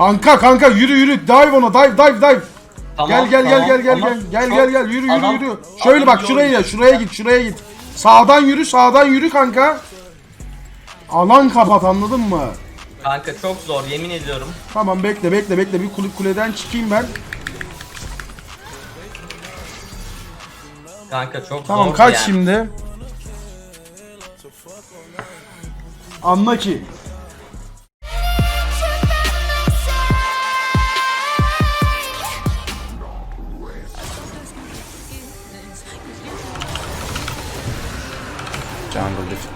Kanka kanka yürü yürü dive ona dive dive dive. Tamam, gel gel tamam, gel gel gel gel gel gel gel yürü yürü adam- yürü. Şöyle bak şuraya yol- şuraya git şuraya git. Sağdan yürü sağdan yürü kanka. Alan kapat anladın mı? Kanka çok zor yemin ediyorum. Tamam bekle bekle bekle bir kule, kuleden çıkayım ben. Kanka çok Tamam zor kaç yani. şimdi? Anla ki.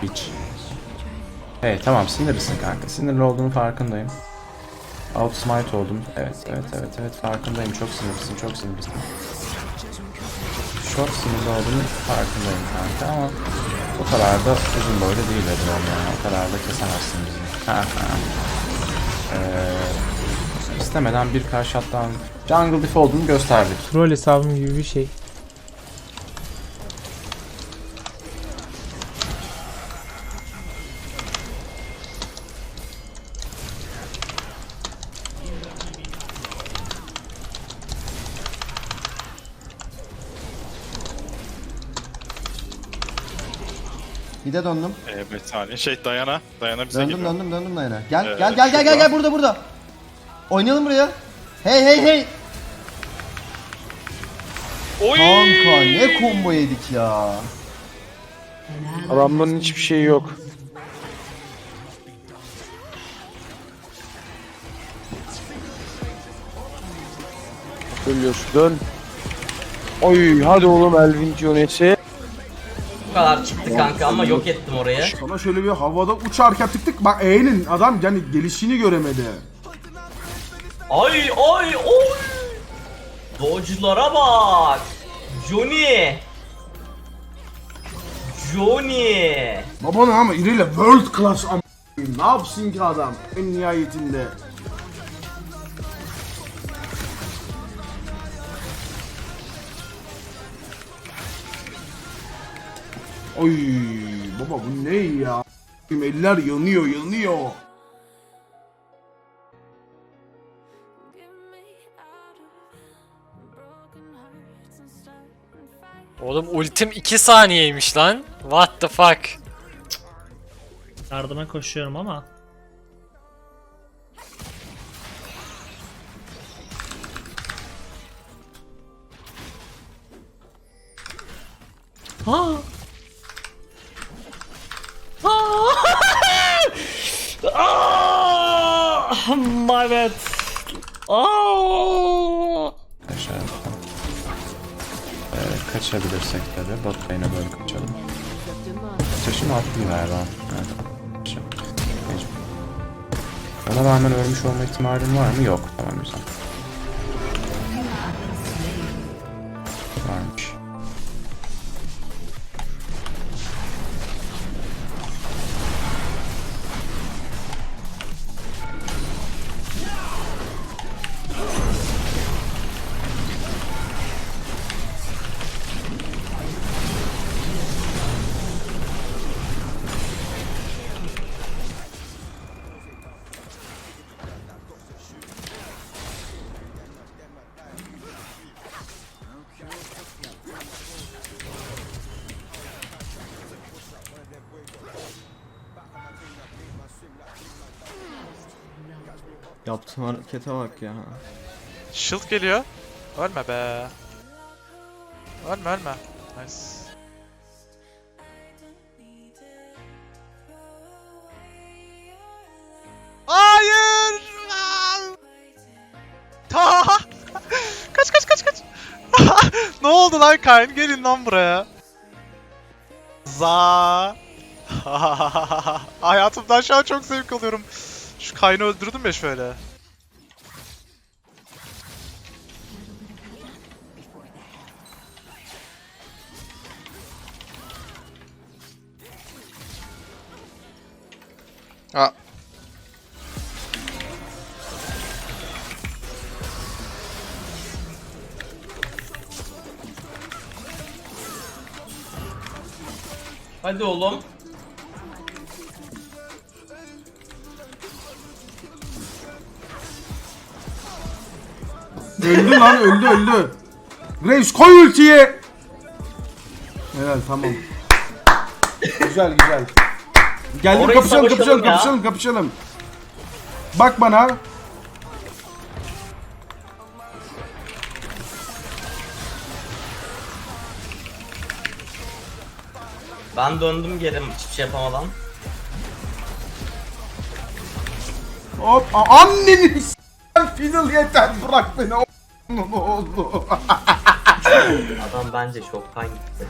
Beach. Hey tamam sinirlisin kanka. Sinirli olduğunu farkındayım. Outsmite oldum. Evet evet evet evet farkındayım. Çok sinirlisin çok sinirlisin. Çok sinirli olduğunu farkındayım kanka ama o kadar da uzun boylu değil dedim yani. O kadar da kesemezsin bizi. Ee, istemeden bir karşı shutdown Jungle Diff olduğunu gösterdik. Troll hesabım gibi bir şey. Bir de döndüm. Ee, bir saniye. Şey Dayana. Dayana bize Döndüm geliyor. döndüm döndüm dayana. Gel Ee, gel gel gel gel gel burada burada. Oynayalım buraya. Hey hey hey. Oy! Kanka ne combo yedik ya. Adamların hiçbir şeyi yok. Ölüyorsun dön. Oy hadi oğlum Elvin Jones'e. Kadar çıktı kanka ama yok ettim orayı. Sana şöyle bir havada uçarken tık tık bak E'nin adam yani gelişini göremedi. Ay ay oy. Dodge'lara bak. Johnny. Johnny. Babanın ama iriyle world class am ne yapsın ki adam en nihayetinde. Oy baba bu ne ya? Eller yanıyor yanıyor. Oğlum ultim 2 saniyeymiş lan. What the fuck? Yardıma koşuyorum ama. Ha! Bad. Ah! Aşağı ee, kaçabilirsek tabi bot lane'e böyle kaçalım. Taşım attım galiba. Evet. Ona rağmen ölmüş olma ihtimalim var mı? Yok. Tamam güzel. Yaptığım harekete bak ya. Shield geliyor. Ölme be. Ölme ölme. Nice. Hayır! Ta! kaç kaç kaç kaç. ne oldu lan Kayn? Gelin lan buraya. Za. Hayatımdan şu an çok zevk alıyorum. Şu Kayn'ı öldürdüm ya şöyle. Ha. Hadi oğlum. Öldü lan öldü öldü. Reis koy ultiyi. Helal tamam. güzel güzel. Geldim Orayı kapışalım kapışalım ya. kapışalım kapışalım. Bak bana. Ben döndüm geri hiçbir şey yapamadan. Hop a- anneni s**en fiddle yeter bırak beni. Ne oldu? Adam bence çoktan gitti.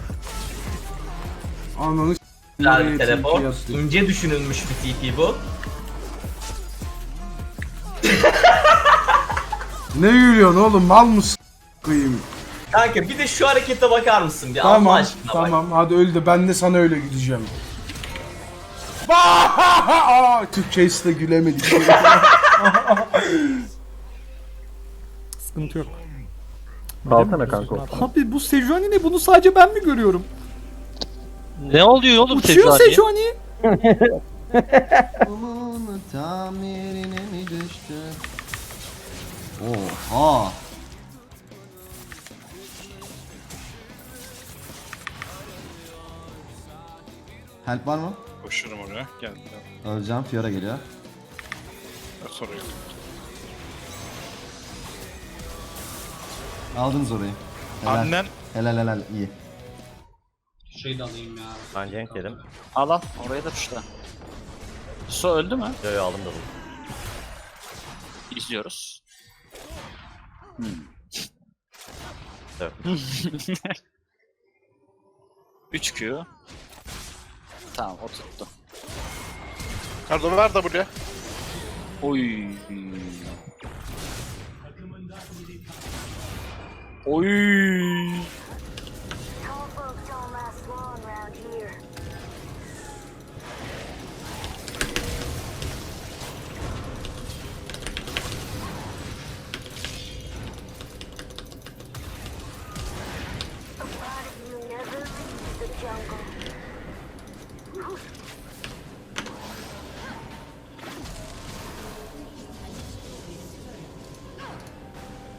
Ananı Güzel bir teleport. İnce düşünülmüş bir TP bu. Ne yürüyorsun oğlum mal mısın koyayım? Kanka bir de şu harekete bakar mısın bir Allah Tamam aşkına bak. tamam hadi öl de ben de sana öyle gideceğim. Aa, Türkçe'si de gülemedik. Sıkıntı yok. Kalsana kanka. Abi bu Sejuani ne? Bunu sadece ben mi görüyorum? Ne oluyor oğlum Uçuyor Sejuani. Aman tamirine mi düştü? Oha. Help var mı? Koşurum oraya. Gel. gel. Öleceğim. Fiora geliyor. Sorun yok. Aldınız orayı. Helal. Annen Helal helal iyi. Ben gank yedim. Al al oraya da tuşla. Su öldü mü? Yo yo aldım da bunu. İzliyoruz. Evet. 3 Q. Tamam o tuttu. Kardo ver de buraya. Oy. 哦吁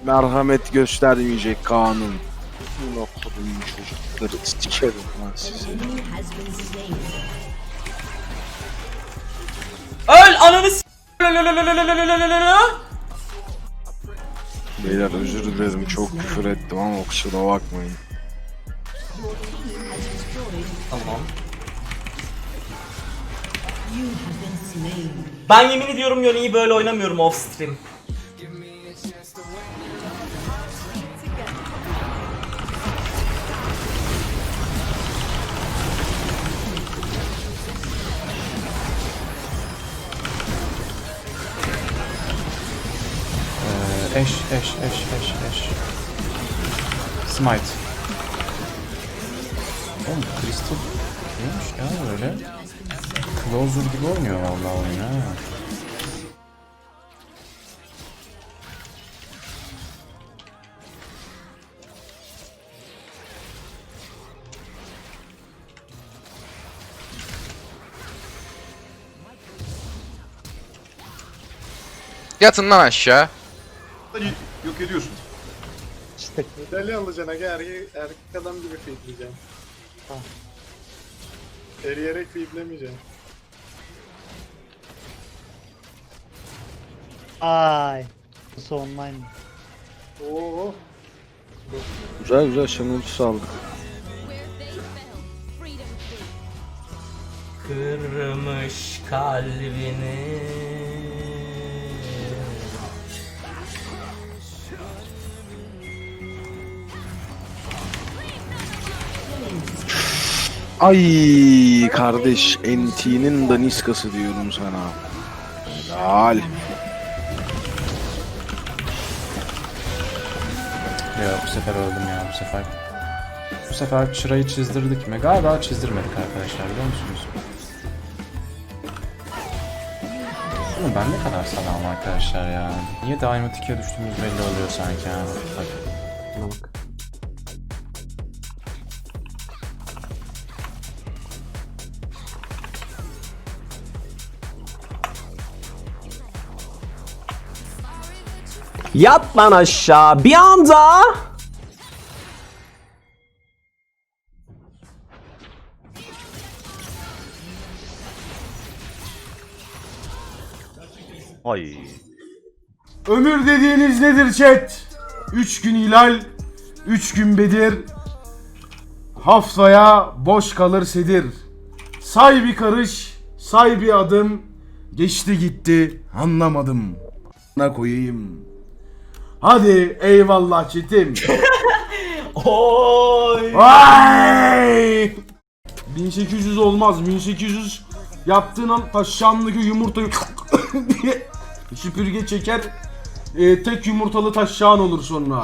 merhamet göstermeyecek kanun. Noktalıyım çocukları sikerim lan sizi. Öl ananı s- Beyler özür dilerim çok küfür ettim ama kusura bakmayın. Tamam. Ben yemin ediyorum Yoni'yi böyle oynamıyorum off stream. Eş, eş, eş, eş, eş. Smite. Oğlum Crystal neymiş ya böyle? Closer gibi oynuyor vallahi oyun ha. Yatın lan aşağı. Yok ediyorsun. Medalya alacaksın aga erkek, erkek adam gibi feedleyeceksin. Eriyerek feedlemeyeceksin. Ay. Nasıl online? Oo. Güzel güzel şanıltı aldık. Kırmış kalbini. Ay kardeş NT'nin daniskası diyorum sana. Helal. Ya bu sefer öldüm ya bu sefer. Bu sefer çırayı çizdirdik mi? Galiba çizdirmedik arkadaşlar biliyor musunuz? Oğlum ben ne kadar salam arkadaşlar ya. Niye Diamond 2'ye düştüğümüz belli oluyor sanki ha. Bak. Bak. Yat lan aşağı bir anda. Ay. Ömür dediğiniz nedir chat? 3 gün hilal, 3 gün bedir. Haftaya boş kalır sedir. Say bir karış, say bir adım. Geçti gitti, anlamadım. Ne koyayım. Hadi eyvallah çetim. Oy. Vay! 1800 olmaz. 1800 yaptığın an taşşamdaki yumurtayı diye süpürge çeker. e, tek yumurtalı taşşağın olur sonra.